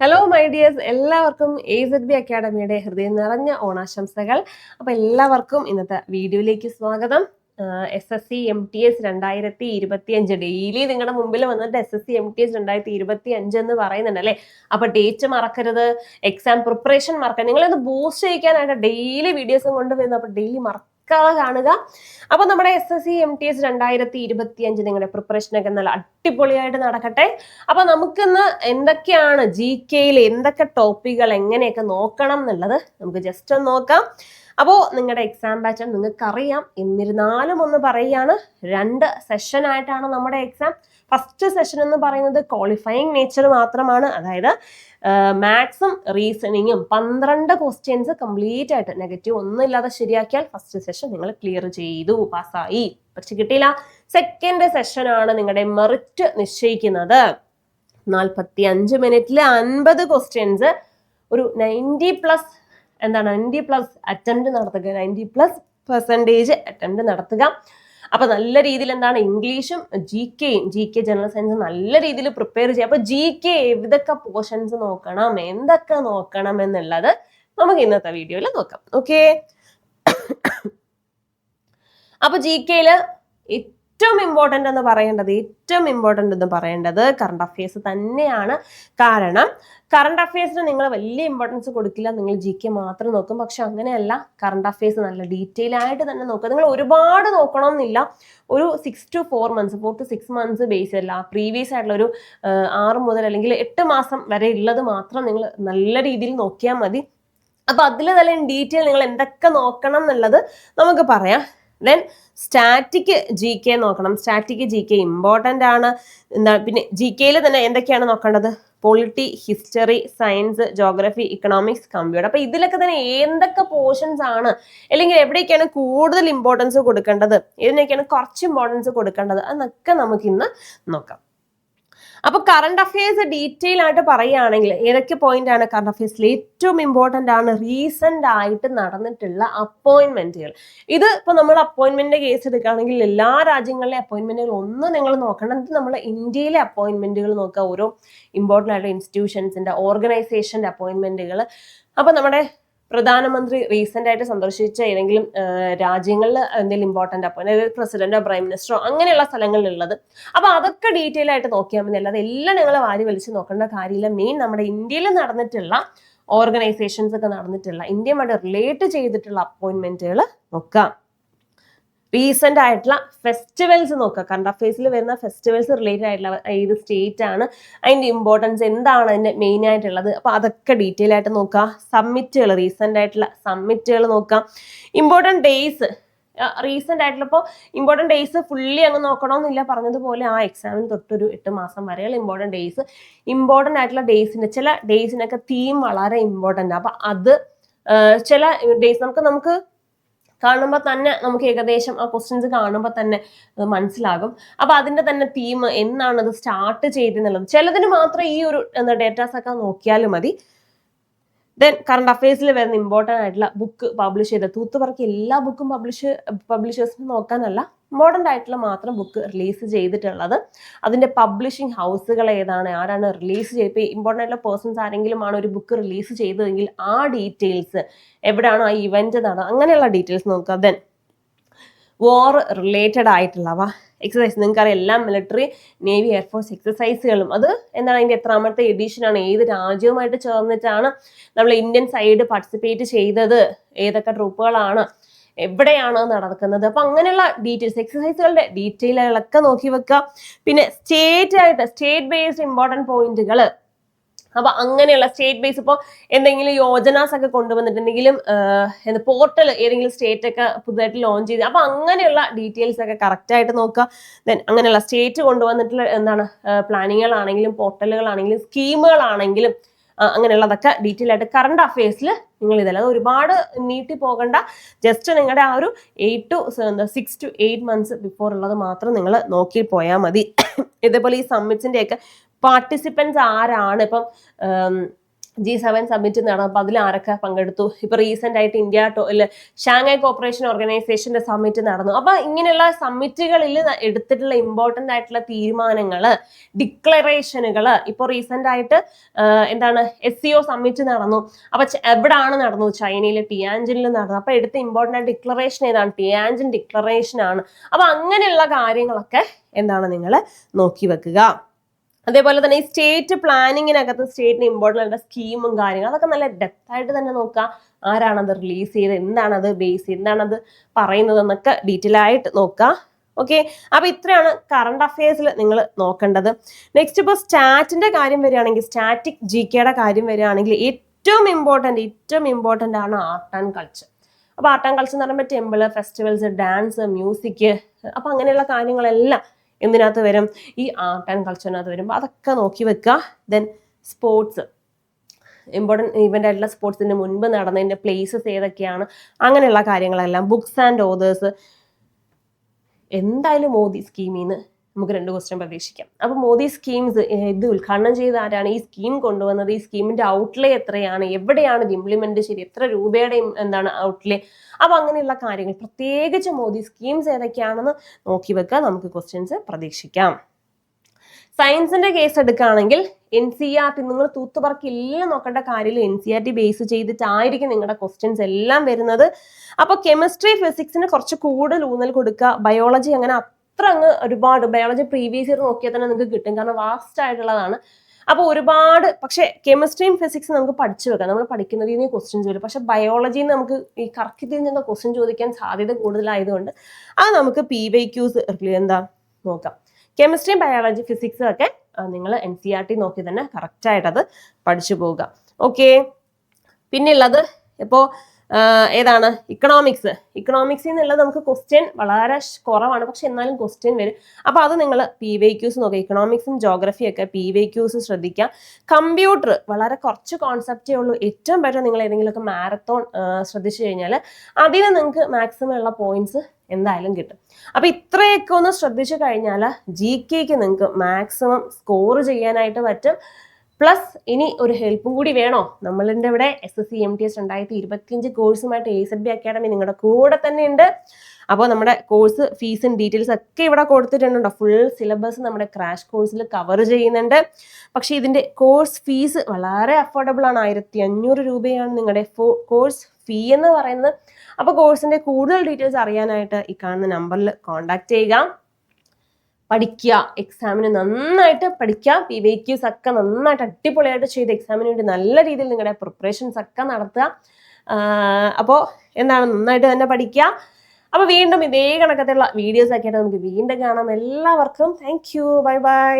Hello my dears എല്ലാവർക്കും A Z B അക്കാഡമിയുടെ ഹൃദയം നിറഞ്ഞ ഓണാശംസകൾ. അപ്പോൾ എല്ലാവർക്കും ഇന്നത്തെ വീഡിയോയിലേക്ക് സ്വാഗതം. S S C M T S രണ്ടായിരത്തി ഇരുപത്തി അഞ്ച് ഡെയിലി നിങ്ങളുടെ മുമ്പിൽ വന്നിട്ട് S S C M T S രണ്ടായിരത്തി ഇരുപത്തി അഞ്ച് എന്ന് പറയുന്നുണ്ട് അല്ലേ? അപ്പൊ ഡേറ്റ് മറക്കരുത്. എക്സാം പ്രിപ്പറേഷൻ മറക്കരുത്. നിങ്ങളത് ബൂസ്റ്റ് ചെയ്യിക്കാനായിട്ട് ഡെയിലി വീഡിയോസും കൊണ്ടുവരുന്നു അപ്പൊ ഡെയിലി മറക്കാതെ കാണുക. അപ്പൊ നമ്മുടെ S S C M T S രണ്ടായിരത്തി ഇരുപത്തി അഞ്ച് നിങ്ങളുടെ പ്രിപ്പറേഷൻ ഒക്കെ നല്ല അടിപൊളിയായിട്ട് നടക്കട്ടെ. അപ്പൊ നമുക്കിന്ന് എന്തൊക്കെയാണ് ജി കെയിൽ എന്തൊക്കെ ടോപ്പിക്കുകൾ എങ്ങനെയൊക്കെ നോക്കണം എന്നുള്ളത് നമുക്ക് ജസ്റ്റ് ഒന്ന് നോക്കാം. അപ്പോൾ നിങ്ങളുടെ എക്സാം ബാച്ച് നിങ്ങൾക്കറിയാം. എന്നിരുന്നാലും ഒന്ന് പറയുകയാണ്. രണ്ട് സെഷൻ ആയിട്ടാണ് നമ്മുടെ എക്സാം ഫസ്റ്റ് സെഷൻ എന്ന് പറയുന്നത് ക്വാളിഫയിങ് നേച്ചർ മാത്രമാണ്. അതായത് മാത്സും റീസണിങ്ങും പന്ത്രണ്ട് ക്വസ്റ്റ്യൻസ് കംപ്ലീറ്റ് ആയിട്ട് നെഗറ്റീവ് ഒന്നും ഇല്ലാതെ ശരിയാക്കിയാൽ ഫസ്റ്റ് സെഷൻ നിങ്ങൾ ക്ലിയർ ചെയ്തു പാസ്സായി. പക്ഷെ കിട്ടിയില്ല. സെക്കൻഡ് സെഷനാണ് നിങ്ങളുടെ മെറിറ്റ് നിശ്ചയിക്കുന്നത്. നാൽപ്പത്തി അഞ്ച് മിനിറ്റിൽ അൻപത് ക്വസ്റ്റ്യൻസ്. ഒരു നയന്റി പ്ലസ് എന്താണ് നയന്റി പ്ലസ് അറ്റംപ്റ്റ് നടത്തുക. നയന്റി പ്ലസ് പെർസെന്റേജ് അറ്റംപ്റ്റ് നടത്തുക. അപ്പൊ നല്ല രീതിയിൽ എന്താണ് ഇംഗ്ലീഷും ജി കെയും ജി കെ ജനറൽ സയൻസ് നല്ല രീതിയിൽ പ്രിപ്പയർ ചെയ്യുക അപ്പൊ ജി കെ ഏതൊക്കെ പോർഷൻസ് നോക്കണം എന്തൊക്കെ നോക്കണം എന്നുള്ളത് നമുക്ക് ഇന്നത്തെ വീഡിയോയിൽ നോക്കാം. ഓക്കെ അപ്പൊ ജി കെയിൽ ഏറ്റവും ഇമ്പോർട്ടന്റ് എന്ന് പറയേണ്ടത് ഏറ്റവും ഇമ്പോർട്ടന്റ് എന്ന് പറയേണ്ടത് കറണ്ട് അഫയേഴ്സ് തന്നെയാണ്. കാരണം കറണ്ട് അഫയേഴ്സിന് നിങ്ങൾ വലിയ ഇമ്പോർട്ടൻസ് കൊടുക്കില്ല. നിങ്ങൾ ജി കെ മാത്രം നോക്കും. പക്ഷെ അങ്ങനെയല്ല. കറണ്ട് അഫയേഴ്സ് നല്ല ഡീറ്റെയിൽ ആയിട്ട് തന്നെ നോക്കുക. നിങ്ങൾ ഒരുപാട് നോക്കണം എന്നില്ല ഒരു six to four months four to six months base അല്ല. പ്രീവിയസ് ആയിട്ടുള്ള ഒരു ആറ് മുതൽ അല്ലെങ്കിൽ എട്ട് മാസം വരെ ഉള്ളത് മാത്രം നിങ്ങൾ നല്ല രീതിയിൽ നോക്കിയാൽ മതി. അപ്പൊ അതിൽ നല്ല ഡീറ്റെയിൽ നിങ്ങൾ എന്തൊക്കെ നോക്കണം എന്നുള്ളത് നമുക്ക് പറയാം. ദെൻ സ്റ്റാറ്റിക് ജി കെ നോക്കണം. സ്റ്റാറ്റിക് ജി കെ ഇമ്പോർട്ടന്റ് ആണ്. എന്താ പിന്നെ ജി കെയിൽ തന്നെ എന്തൊക്കെയാണ് നോക്കേണ്ടത്? Polity history science geography economics computer അപ്പൊ ഇതിലൊക്കെ തന്നെ എന്തൊക്കെ പോർഷൻസ് ആണ്? അല്ലെങ്കിൽ എവിടേക്കാണ് കൂടുതൽ ഇമ്പോർട്ടൻസ് കൊടുക്കേണ്ടത്? ഇതിനൊക്കെയാണ് കുറച്ച് ഇമ്പോർട്ടൻസ് കൊടുക്കേണ്ടത്? എന്നൊക്കെ നമുക്ക് ഇന്ന് നോക്കാം. അപ്പൊ കറണ്ട് അഫയേഴ്സ് ഡീറ്റെയിൽ ആയിട്ട് പറയുകയാണെങ്കിൽ ഏതൊക്കെ പോയിന്റ് ആണ് കറണ്ട് അഫയേഴ്സിൽ ഏറ്റവും ഇമ്പോർട്ടന്റ് ആണ് റീസെന്റ് ആയിട്ട് നടന്നിട്ടുള്ള അപ്പോയിന്റ്മെന്റുകൾ ഇത് ഇപ്പൊ നമ്മൾ അപ്പോയിന്റ്മെന്റ് കേസ് എടുക്കുകയാണെങ്കിൽ എല്ലാ രാജ്യങ്ങളിലെ അപ്പോയിന്റ്മെന്റുകൾ ഒന്ന് നിങ്ങൾ നോക്കണം എന്നിട്ട് നമ്മൾ ഇന്ത്യയിലെ അപ്പോയിന്റ്മെന്റുകൾ നോക്കുക. ഓരോ ഇമ്പോർട്ടന്റ് ആയിട്ടുള്ള ഇൻസ്റ്റിറ്റ്യൂഷൻസിന്റെ ഓർഗനൈസേഷന്റെ അപ്പോയിന്റ്മെന്റുകൾ അപ്പൊ നമ്മുടെ പ്രധാനമന്ത്രി റീസെന്റ് ആയിട്ട് സന്ദർശിച്ച ഏതെങ്കിലും രാജ്യങ്ങളിൽ എന്തെങ്കിലും ഇമ്പോർട്ടന്റ് അപ്പോയിന്റ് അതായത് പ്രസിഡന്റോ പ്രൈം മിനിസ്റ്ററോ അങ്ങനെയുള്ള സ്ഥലങ്ങളിലുള്ളത്. അപ്പോൾ അതൊക്കെ ഡീറ്റെയിൽ ആയിട്ട് നോക്കിയാൽ മതി. അല്ലാതെ എല്ലാം നിങ്ങൾ വാരി വലിച്ച് നോക്കേണ്ട കാര്യമില്ല. മെയിൻ നമ്മുടെ ഇന്ത്യയിൽ നടന്നിട്ടുള്ള ഓർഗനൈസേഷൻസ് ഒക്കെ നടന്നിട്ടുള്ള ഇന്ത്യയുമായിട്ട് റിലേറ്റ് ചെയ്തിട്ടുള്ള അപ്പോയിന്റ്മെന്റുകൾ നോക്കാം. റീസെന്റ് ആയിട്ടുള്ള ഫെസ്റ്റിവൽസ് നോക്കുക. കറണ്ട് ഫേസിൽ വരുന്ന ഫെസ്റ്റിവൽസ് റിലേറ്റഡ് ആയിട്ടുള്ള ഏത് സ്റ്റേറ്റ് ആണ് അതിന്റെ ഇമ്പോർട്ടൻസ് എന്താണ് അതിന്റെ മെയിൻ ആയിട്ടുള്ളത്. അപ്പോൾ അതൊക്കെ ഡീറ്റെയിൽ ആയിട്ട് നോക്കുക. സമ്മിറ്റുകൾ റീസെന്റ് ആയിട്ടുള്ള സമ്മിറ്റുകൾ നോക്കാം ഇമ്പോർട്ടന്റ് ഡേയ്സ് റീസെന്റ് ആയിട്ടുള്ള ഇപ്പോൾ ഇമ്പോർട്ടന്റ് ഡേയ്സ് ഫുള്ളി അങ്ങ് നോക്കണമെന്നില്ല പറഞ്ഞതുപോലെ ആ എക്സാമിന് തൊട്ടൊരു എട്ട് മാസം വരെയുള്ള ഇമ്പോർട്ടന്റ് ഡേയ്സ് ഇമ്പോർട്ടന്റ് ആയിട്ടുള്ള ഡേയ്സിന്റെ ചില ഡേയ്സിനൊക്കെ തീം വളരെ ഇമ്പോർട്ടന്റ് അപ്പോൾ അത് ചില ഡേയ്സ് നമുക്ക് നമുക്ക് കാണുമ്പോൾ തന്നെ നമുക്ക് ഏകദേശം ആ ക്വസ്റ്റ്യൻസ് കാണുമ്പോൾ തന്നെ മനസ്സിലാകും. അപ്പൊ അതിന്റെ തന്നെ തീം എന്നാണ് അത് സ്റ്റാർട്ട് ചെയ്തെന്നുള്ളത് ചിലതിന് മാത്രം ഈ ഒരു എന്താ ഡേറ്റാസ് ഒക്കെ നോക്കിയാലും മതി. ദെൻ കറണ്ട് അഫയേഴ്സിൽ വരുന്ന ഇമ്പോർട്ടന്റ് ആയിട്ടുള്ള ബുക്ക് പബ്ലിഷ് ചെയ്ത തൂത്തുപറക്കി എല്ലാ ബുക്കും പബ്ലിഷ് പബ്ലിഷേഴ്സിന് നോക്കാനല്ല മോഡേൺ ആയിട്ടുള്ള മാത്രം ബുക്ക് റിലീസ് ചെയ്തിട്ടുള്ളത്. അതിന്റെ പബ്ലിഷിംഗ് ഹൗസുകൾ ഏതാണ് ആരാണ് റിലീസ് ചെയ്ത് ഇപ്പോൾ ഇമ്പോർട്ടന്റ് ആയിട്ടുള്ള പേഴ്സൺസ് ആരെങ്കിലും ആണ് ഒരു ബുക്ക് റിലീസ് ചെയ്തതെങ്കിൽ ആ ഡീറ്റെയിൽസ് എവിടെയാണ് ആ ഇവന്റ് നടന്നത് അങ്ങനെയുള്ള ഡീറ്റെയിൽസ് നോക്കുക. ദെൻ വാർ റിലേറ്റഡ് ആയിട്ടുള്ളവ എക്സസൈസ് നിങ്ങൾക്കറിയാം എല്ലാ മിലിറ്ററി നേവി എയർഫോഴ്സ് എക്സസൈസുകളും അത് എന്താണ് അതിന്റെ എത്രാമത്തെ എഡിഷനാണ് ഏത് രാജ്യവുമായിട്ട് ചേർന്നിട്ടാണ് നമ്മൾ ഇന്ത്യൻ സൈഡ് പാർട്ടിസിപ്പേറ്റ് ചെയ്തത്? ഏതൊക്കെ ട്രൂപ്പുകളാണ് എവിടെയാണ് നടക്കുന്നത്? അപ്പൊ അങ്ങനെയുള്ള ഡീറ്റെയിൽസ് എക്സസൈസുകളുടെ ഡീറ്റെയിലുകളൊക്കെ നോക്കി വെക്കുക പിന്നെ സ്റ്റേറ്റ് ആയിട്ട് സ്റ്റേറ്റ് ബേസ്ഡ് ഇമ്പോർട്ടന്റ് പോയിന്റുകൾ അപ്പൊ അങ്ങനെയുള്ള സ്റ്റേറ്റ് ബേസ് ഇപ്പോൾ എന്തെങ്കിലും യോജനാസ് ഒക്കെ കൊണ്ടുവന്നിട്ടുണ്ടെങ്കിലും എന്താ പോർട്ടൽ ഏതെങ്കിലും സ്റ്റേറ്റ് ഒക്കെ പുതുതായിട്ട് ലോഞ്ച് ചെയ്ത് അപ്പൊ അങ്ങനെയുള്ള ഡീറ്റെയിൽസ് ഒക്കെ കറക്റ്റ് ആയിട്ട് നോക്കുക. ദെൻ അങ്ങനെയുള്ള സ്റ്റേറ്റ് കൊണ്ടുവന്നിട്ടുള്ള എന്താണ് പ്ലാനിങ്ങുകളാണെങ്കിലും പോർട്ടലുകളാണെങ്കിലും സ്കീമുകളാണെങ്കിലും അങ്ങനെയുള്ളതൊക്കെ ഡീറ്റെയിൽ ആയിട്ട് കറണ്ട് അഫയേഴ്സിൽ നിങ്ങൾ ഇതല്ല. ഒരുപാട് നീട്ടി പോകണ്ട. ജസ്റ്റ് നിങ്ങളുടെ ആ ഒരു എയ്റ്റ് ടു എന്താ six to eight months before ഉള്ളത് മാത്രം നിങ്ങൾ നോക്കി പോയാൽ മതി. ഇതേപോലെ ഈ സമ്മിറ്റ്സിന്റെ ഒക്കെ പാർട്ടിസിപ്പൻസ് ആരാണ്? ഇപ്പം ജി സെവൻ സമ്മിറ്റ് നടന്നു അപ്പോൾ അതിൽ ആരൊക്കെ പങ്കെടുത്തു? ഇപ്പൊ റീസെന്റ് ആയിട്ട് ഇന്ത്യ ടോ ഇല്ല ഷാങ്ഹായ് കോപ്പറേഷൻ ഓർഗനൈസേഷന്റെ സമ്മിറ്റ് നടന്നു. അപ്പൊ ഇങ്ങനെയുള്ള സമ്മിറ്റുകളിൽ എടുത്തിട്ടുള്ള ഇമ്പോർട്ടന്റ് ആയിട്ടുള്ള തീരുമാനങ്ങൾ ഡിക്ലറേഷനുകൾ ഇപ്പോൾ റീസെന്റ് ആയിട്ട് എന്താണ് എസ് സി ഒ സമ്മിറ്റ് നടന്നു. അപ്പൊ എവിടെ എവിടാണ് നടന്നു? ചൈനയിലെ ടിയാഞ്ചിനിൽ നടന്നു. അപ്പൊ എടുത്ത ഇമ്പോർട്ടന്റ് ആയിട്ട് ഡിക്ലറേഷൻ ഏതാണ്? ടിയാഞ്ചിൻ ഡിക്ലറേഷൻ ആണ്. അപ്പൊ അങ്ങനെയുള്ള കാര്യങ്ങളൊക്കെ എന്താണ് നിങ്ങൾ നോക്കി വെക്കുക. അതേപോലെ തന്നെ ഈ സ്റ്റേറ്റ് പ്ലാനിങ്ങിനകത്ത് സ്റ്റേറ്റിന് ഇമ്പോർട്ടന്റ് ആയിട്ടുള്ള സ്കീമും കാര്യങ്ങളും അതൊക്കെ നല്ല ഡെപ്ത് ആയിട്ട് തന്നെ നോക്കുക ആരാണത് റിലീസ് ചെയ്ത് എന്താണത് ബേസ് ചെയ്ത് എന്താണത് പറയുന്നത് എന്നൊക്കെ ഡീറ്റെയിൽ ആയിട്ട് നോക്കുക ഓക്കെ അപ്പൊ ഇത്രയാണ് കറണ്ട് അഫയേഴ്സിൽ നിങ്ങൾ നോക്കേണ്ടത്. നെക്സ്റ്റ് ഇപ്പോൾ സ്റ്റാറ്റിന്റെ കാര്യം വരികയാണെങ്കിൽ സ്റ്റാറ്റിക് ജി കെയുടെ കാര്യം വരികയാണെങ്കിൽ ഏറ്റവും ഇമ്പോർട്ടന്റ് ഏറ്റവും ഇമ്പോർട്ടന്റ് ആണ് ആർട്ട് ആൻഡ് കൾച്ചർ അപ്പോൾ ആർട്ട് ആൻഡ് കൾച്ചർ എന്ന് പറയുമ്പോൾ ടെമ്പിൾ ഫെസ്റ്റിവൽസ് ഡാൻസ് മ്യൂസിക് അപ്പോൾ അങ്ങനെയുള്ള കാര്യങ്ങളെല്ലാം എന്തിനകത്ത് വരും? ഈ ആർട്ട് ആൻഡ് കൾച്ചറിനകത്ത് വരുമ്പോൾ അതൊക്കെ നോക്കി വെക്കുക. ദെൻ സ്പോർട്സ് ഇമ്പോർട്ടന്റ് ഇവന്റ് ആയിട്ടുള്ള സ്പോർട്സിന്റെ മുൻപ് നടന്നതിന്റെ പ്ലേസസ് ഏതൊക്കെയാണ്? അങ്ങനെയുള്ള കാര്യങ്ങളെല്ലാം. ബുക്സ് ആൻഡ് ഓതേഴ്സ് എന്തായാലും മോദി സ്കീമിൽ നിന്ന് നമുക്ക് രണ്ട് ക്വസ്റ്റ്യൻ പ്രതീക്ഷിക്കാം. അപ്പോൾ മോദി സ്കീംസ് ഇത് ഉദ്ഘാടനം ചെയ്ത ആരാണ്? ഈ സ്കീം കൊണ്ടുവന്നത് ഈ സ്കീമിന്റെ ഔട്ട്ലേ എത്രയാണ്? എവിടെയാണ് ഇത് ഇംപ്ലിമെന്റ് ചെയ്ത് എത്ര രൂപയുടെ എന്താണ് ഔട്ട്ലേ അപ്പോൾ അങ്ങനെയുള്ള കാര്യങ്ങൾ. പ്രത്യേകിച്ച് മോദി സ്കീംസ് ഏതൊക്കെയാണെന്ന് നോക്കി വെക്കുക. നമുക്ക് ക്വസ്റ്റ്യൻസ് പ്രതീക്ഷിക്കാം. സയൻസിന്റെ കേസ് എടുക്കുകയാണെങ്കിൽ എൻ സി ആർ ടി നിങ്ങൾ തൂത്തുപറക്കില്ല നോക്കേണ്ട കാര്യമില്ല. N C R T base ചെയ്തിട്ടായിരിക്കും നിങ്ങളുടെ ക്വസ്റ്റ്യൻസ് എല്ലാം വരുന്നത്. അപ്പോൾ കെമിസ്ട്രി ഫിസിക്സിന് കുറച്ച് കൂടുതൽ ഊന്നൽ കൊടുക്കുക. ബയോളജി അങ്ങനെ അത്ര അങ്ങ് ഒരുപാട് ബയോളജി പ്രീവിയസ് ഇയർ നോക്കിയാൽ തന്നെ നിങ്ങൾക്ക് കിട്ടും. കാരണം വാസ്റ്റ് ആയിട്ടുള്ളതാണ്. അപ്പോൾ ഒരുപാട് പക്ഷേ കെമിസ്ട്രിയും ഫിസിക്സും നമുക്ക് പഠിച്ചു വെക്കാം. നമ്മൾ പഠിക്കുന്നതിൽ നിന്ന് ക്വസ്റ്റ്യൻസ് വരും പക്ഷേ ബയോളജിയിൽ നിന്ന് നമുക്ക് ഈ കറക്റ്റ് നിന്ന് ക്വസ്റ്റ്യൻ ചോദിക്കാൻ സാധ്യത കൂടുതലായതുകൊണ്ട് അത് നമുക്ക് പി വൈ ക്യൂസ് എന്താ നോക്കാം. കെമിസ്ട്രിയും ബയോളജി ഫിസിക്സും ഒക്കെ നിങ്ങൾ എൻ സി ആർ ടി നോക്കി തന്നെ കറക്റ്റായിട്ടത് പഠിച്ചു പോവുക. ഓക്കെ പിന്നെയുള്ളത് ഇപ്പോൾ ഏതാണ്? ഇക്കണോമിക്സ് ഇക്കണോമിക്സിൽ നിന്നുള്ളത് നമുക്ക് ക്വസ്റ്റ്യൻ വളരെ കുറവാണ്. പക്ഷെ എന്നാലും ക്വസ്റ്റ്യൻ വരും. അപ്പോൾ അത് നിങ്ങൾ പി വൈ ക്യൂസ് നോക്കുക. ഇക്കണോമിക്സും ജോഗ്രഫിയും ഒക്കെ പി വൈ ക്യൂസ് ശ്രദ്ധിക്കുക. കമ്പ്യൂട്ടർ വളരെ കുറച്ച് കോൺസെപ്റ്റേ ഉള്ളൂ. ഏറ്റവും ബെറ്റർ നിങ്ങൾ ഏതെങ്കിലുമൊക്കെ മാരത്തോൺ ശ്രദ്ധിച്ചു കഴിഞ്ഞാൽ അതിന് നിങ്ങൾക്ക് മാക്സിമം ഉള്ള പോയിന്റ്സ് എന്തായാലും കിട്ടും. അപ്പോൾ ഇത്രയൊക്കെ ഒന്ന് ശ്രദ്ധിച്ചു കഴിഞ്ഞാൽ ജി കെക്ക് നിങ്ങൾക്ക് മാക്സിമം സ്കോർ ചെയ്യാനായിട്ട് പറ്റും. പ്ലസ് ഇനി ഒരു ഹെൽപ്പും കൂടി വേണോ? നമ്മളിന്റെ ഇവിടെ S S C M T S രണ്ടായിരത്തി ഇരുപത്തിയഞ്ച് കോഴ്സുമായിട്ട് എ സെഡ് ബി അക്കാഡമി നിങ്ങളുടെ കൂടെ തന്നെ ഉണ്ട് അപ്പോൾ നമ്മുടെ കോഴ്സ് ഫീസും ഡീറ്റെയിൽസ് ഒക്കെ ഇവിടെ കൊടുത്തിട്ടുണ്ടോ ഫുൾ സിലബസ് നമ്മുടെ ക്രാഷ് കോഴ്സിൽ കവർ ചെയ്യുന്നുണ്ട്. പക്ഷേ ഇതിന്റെ കോഴ്സ് ഫീസ് വളരെ അഫോർഡബിൾ ആണ്. ആയിരത്തി അഞ്ഞൂറ് രൂപയാണ് നിങ്ങളുടെ കോഴ്സ് ഫീ എന്ന് പറയുന്നത്. അപ്പോൾ കോഴ്സിന്റെ കൂടുതൽ ഡീറ്റെയിൽസ് അറിയാനായിട്ട് ഈ കാണുന്ന നമ്പറിൽ കോൺടാക്ട് ചെയ്യുക. പഠിക്കുക എക്സാമിന് നന്നായിട്ട് പഠിക്കുക പി വൈ ക്യൂസ് ഒക്കെ നന്നായിട്ട് അടിപൊളിയായിട്ട് ചെയ്ത് എക്സാമിന് വേണ്ടി നല്ല രീതിയിൽ നിങ്ങളുടെ പ്രിപ്പറേഷൻസ് ഒക്കെ നടത്തുക. അപ്പോൾ എന്താണ് നന്നായിട്ട് തന്നെ പഠിക്കുക അപ്പോൾ വീണ്ടും ഇതേ കണക്കത്തുള്ള വീഡിയോസ് ഒക്കെ ആയിട്ട് നമുക്ക് വീണ്ടും കാണാം. എല്ലാവർക്കും താങ്ക് യു ബൈ ബൈ